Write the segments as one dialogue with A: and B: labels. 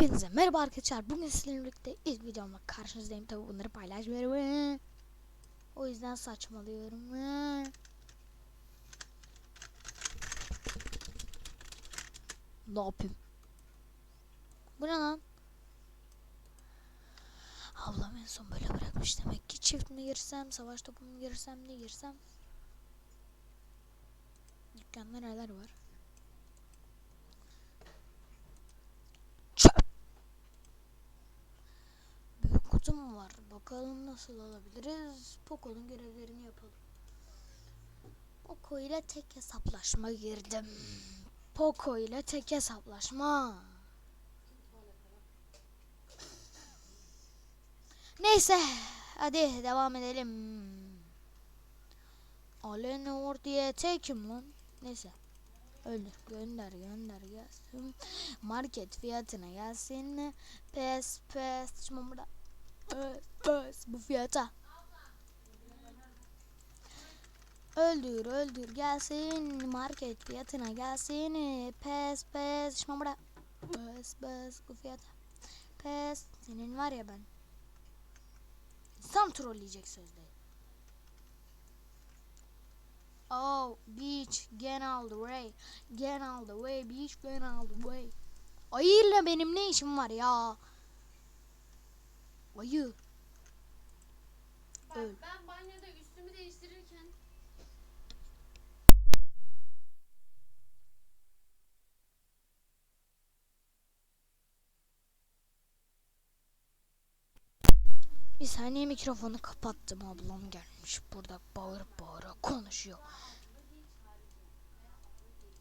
A: Hepinize merhaba arkadaşlar. Bugün sizlerle birlikte ilk videomla karşınızdayım. Tabi bunları paylaşmıyorum. O yüzden saçmalıyorum. Ne yapayım? Bu ne lan? Ablam en son böyle bırakmış demek ki çift mi girsem, savaş topu mu girsem, ne girsem? Dükkanda neler var? Var. Bakalım nasıl alabiliriz. Poco'nun görevlerini yapalım. Poco ile tek hesaplaşma girdim. Poco ile tek hesaplaşma. Neyse. Hadi devam edelim. Alenor diye tekim lan. Neyse. Öldür. Gönder gönder gelsin. Market fiyatına gelsin. Pes pes. Şimdi pes. Bu fiyata. Öldür öldür gelsin. Market fiyatına gelsin. Pes pes. Şimdi burada. Pes pes. Bu fiyata. Pes. Senin var ya ben. Sam trolleyecek sözde. Oh, beach, get all the way. Get all the way, beach, get all the way. Ayıyla benim ne işim var ya? Ayı.
B: Bak
A: Öl.
B: ben banyoda üstümü değiştirirken
A: Bir saniye mikrofonu kapattım. Ablam gelmiş. Burada bağırıp bağıra konuşuyor.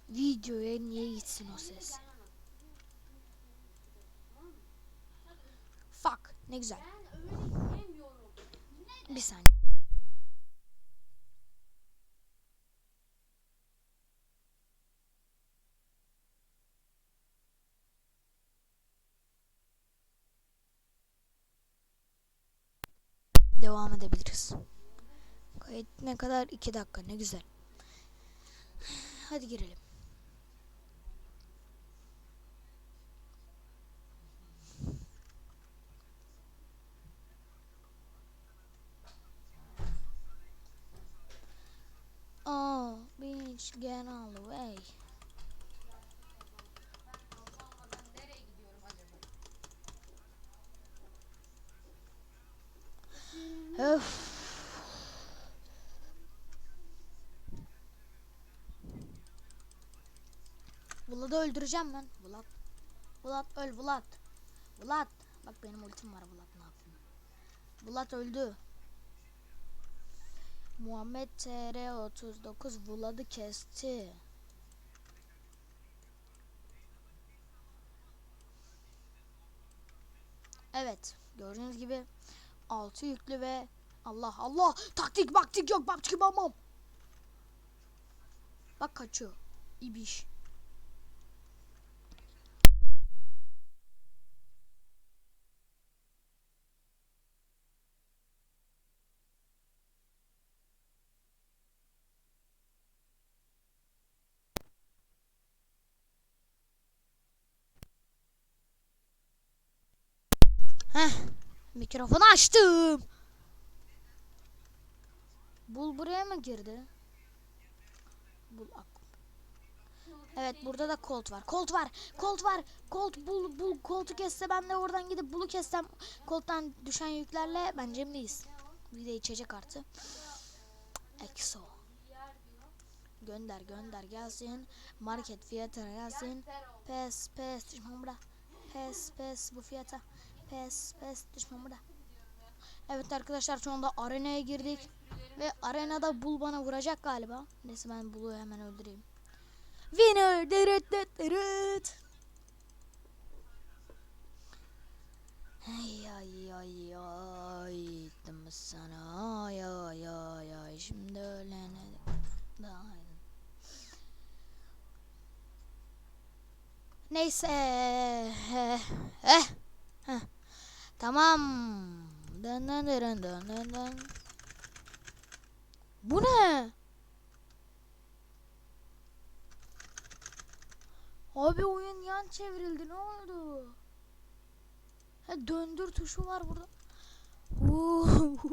A: Videoya niye gitsin o ses? Fuck. Ne güzel. Bir saniye. Devam edebiliriz. Kayıt ne kadar? 2 dakika ne güzel. Hadi girelim. Oh, beach, get all the way. Öf. Vlad'ı öldüreceğim ben. Vlad. Vlad öl Vlad. Vlad. Bak benim ultim var Vlad ne yapayım. Vlad öldü. Muhammed TR 39 Vlad'ı kesti. Evet. Gördüğünüz gibi altı yüklü ve Allah Allah taktik baktik yok babçık babam. Bak kaçıyor. İbiş. Mikrofonu açtım. Bul buraya mı girdi? Bul. Evet burada da Colt var. Colt var. Colt var. Colt bul bul Colt'u kesse ben de oradan gidip bulu kessem Colt'tan düşen yüklerle bence miyiz? Bir de içecek artı. Exo. Gönder gönder gelsin. Market fiyatına gelsin. Pes pes düşman burada. Pes pes bu fiyata. Pes pes düşman burada. Evet arkadaşlar şu anda arenaya girdik. Ve arenada bul bana vuracak galiba. Neyse ben bulu hemen öldüreyim. Winner! Dırıt dırıt dırıt. Ay ay ay ay Gittim sana ay ay ay ay Şimdi ölene daha Neyse eh, eh, heh. Tamam dın dın dın dın dın dın. Bu ne? Abi oyun yan çevrildi ne oldu? Ha, döndür tuşu var burada.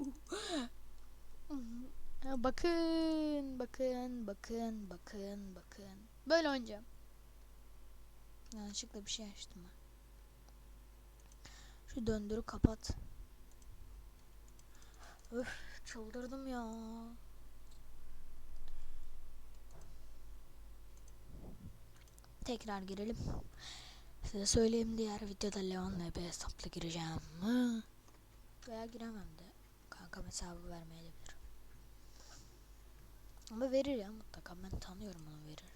A: Bakın, bakın, bakın, bakın, bakın. Böyle oynayacağım. Yanlışlıkla bir şey açtım ben. Şu döndürü kapat. Öf, çıldırdım ya. Tekrar girelim. Size söyleyeyim diğer videoda Leon NB hesapla gireceğim. Hı. Veya giremem de. Kanka hesabı vermeyebilir. Ama verir ya mutlaka. Ben tanıyorum onu verir.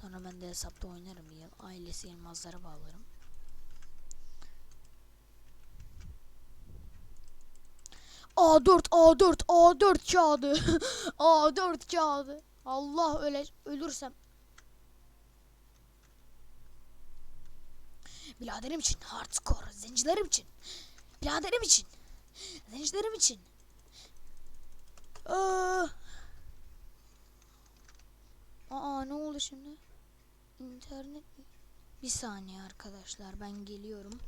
A: Sonra ben de hesapta oynarım. Ailesi Yılmazlara bağlarım. A4 A4 A4 kağıdı. A4 kağıdı. Allah öyle ölürsem. Biraderim için hardcore. Zencilerim için. Biraderim için. Zencilerim için. Aa, Aa ne oldu şimdi? İnternet bir saniye arkadaşlar ben geliyorum.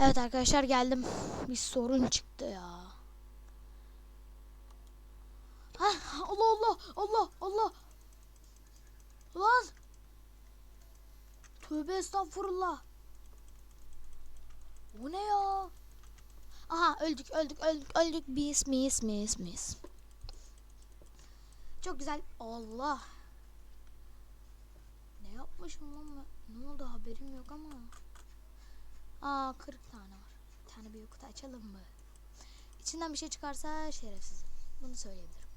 A: Evet arkadaşlar geldim. Bir sorun çıktı ya. Hah, Allah Allah Allah Allah. Lan. Tövbe estağfurullah. Bu ne ya? Aha öldük öldük öldük öldük. Mis mis mis mis. Çok güzel. Allah. Ne yapmışım lan ben? Ne oldu haberim yok ama. Aa 40 tane var. Bir tane büyük kutu açalım mı? İçinden bir şey çıkarsa şerefsiz. Bunu söyleyebilirim.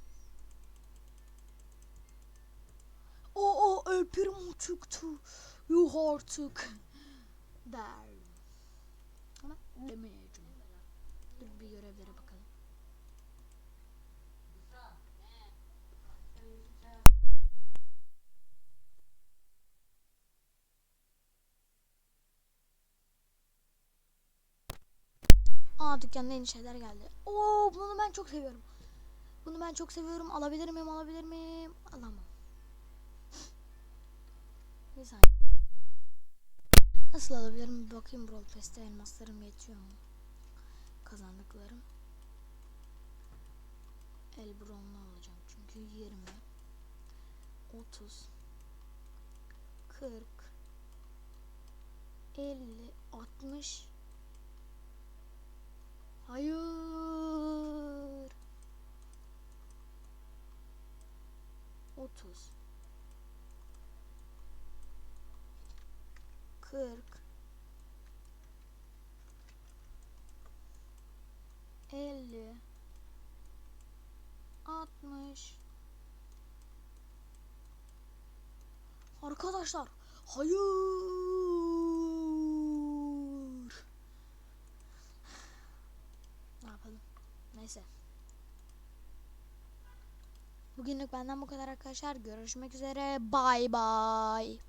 A: Oo Primo çıktı. Yuh artık. Der. Ama demeyeceğim. Dur bir görevlere bakalım. Aa dükkanda yeni şeyler geldi. Oo bunu ben çok seviyorum. Bunu ben çok seviyorum. Alabilir miyim? Alabilir miyim? Alamam. Bir saniye. Nasıl alabilirim? Bir bakayım Brawl Pass'te elmaslarım yetiyor mu? Kazandıklarım. Elbron'la alacağım. Çünkü 20 30 40 50 60 Hayır. Otuz. Kırk. Elli. Altmış. Arkadaşlar. Hayır. Ne yapalım? Neyse. Bugünlük benden bu kadar arkadaşlar. Görüşmek üzere. Bay bay.